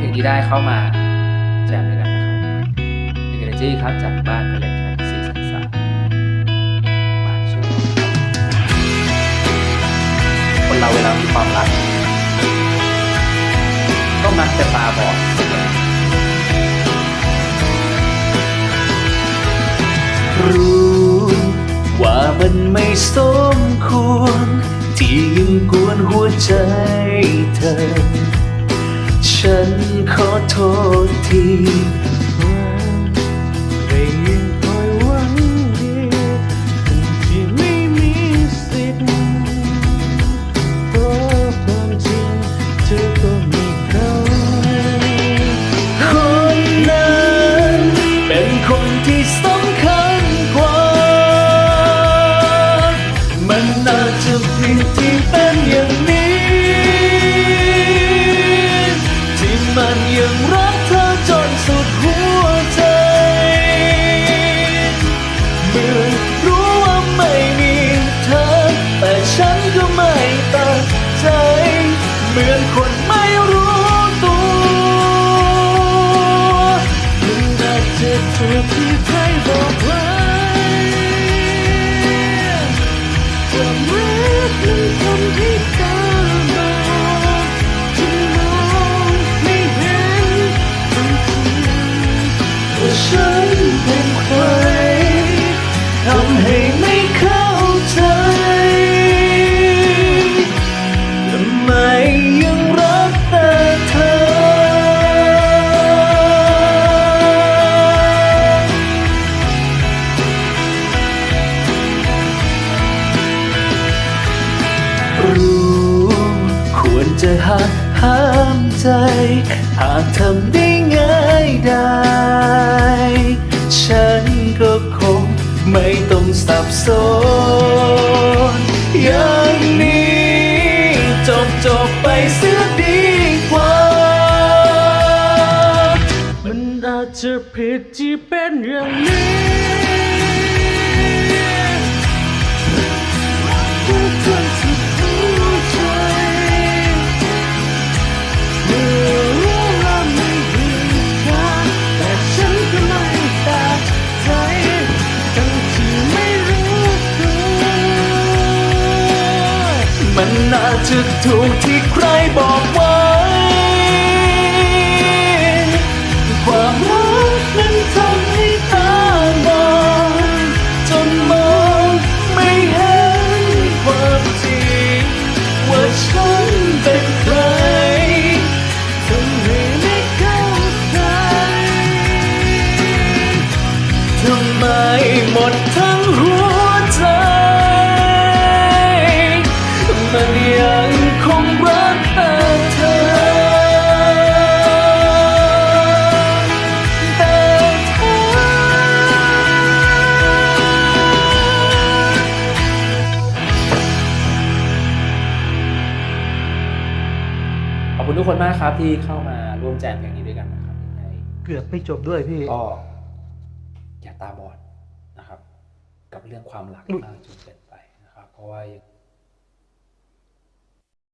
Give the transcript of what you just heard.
เพลงนี้ได้เข้ามาแจมด้วยกันนะครับนึ่งเอเนจีครับจากบ้านเพลงแคนซีสันสามมาช่วยคนเราเวลามีความรัก ก็มักจะตาบอดรู้ว่ามันไม่สมควร ที่ยังกวนหัวใจเธอ ขอโทษทีได้ยังคอยหวังดีที่ไม่มีสิทธิ์เพราะความจริงเธอก็มีเขาคนนั้นเป็นคนที่สำคัญกว่า มันน่าจะผิดที่เป็นอย่างนี้ มันยังรักเธอจนสุดหัวใจเมื่อรู้ว่าไม่มีเธอ แต่ฉันก็ไม่ตัดใจ เหมือนคนไม่รู้ตัวมันอาจจะถูกที่ใครบอ จะหักห้ามใจ หากทำได้ง่ายได้ ฉันก็คงไม่ต้องสับสนอย่างนี้จบจบไปเสียดีกว่า มันอาจจะผิดที่เป็นอย่างนี้ น่าจะถูกที่ใครบอกว่า คุณทุกคนมากครับที่เข้ามาร่วมแจมเพลงนี้ด้วยกันนะครับยังไงเกือบไม่จบด้วยพี่ ก็อย่าตาบอดนะครับ กับเรื่องความรักมากจนเกินไปนะครับ เพราะว่ายัง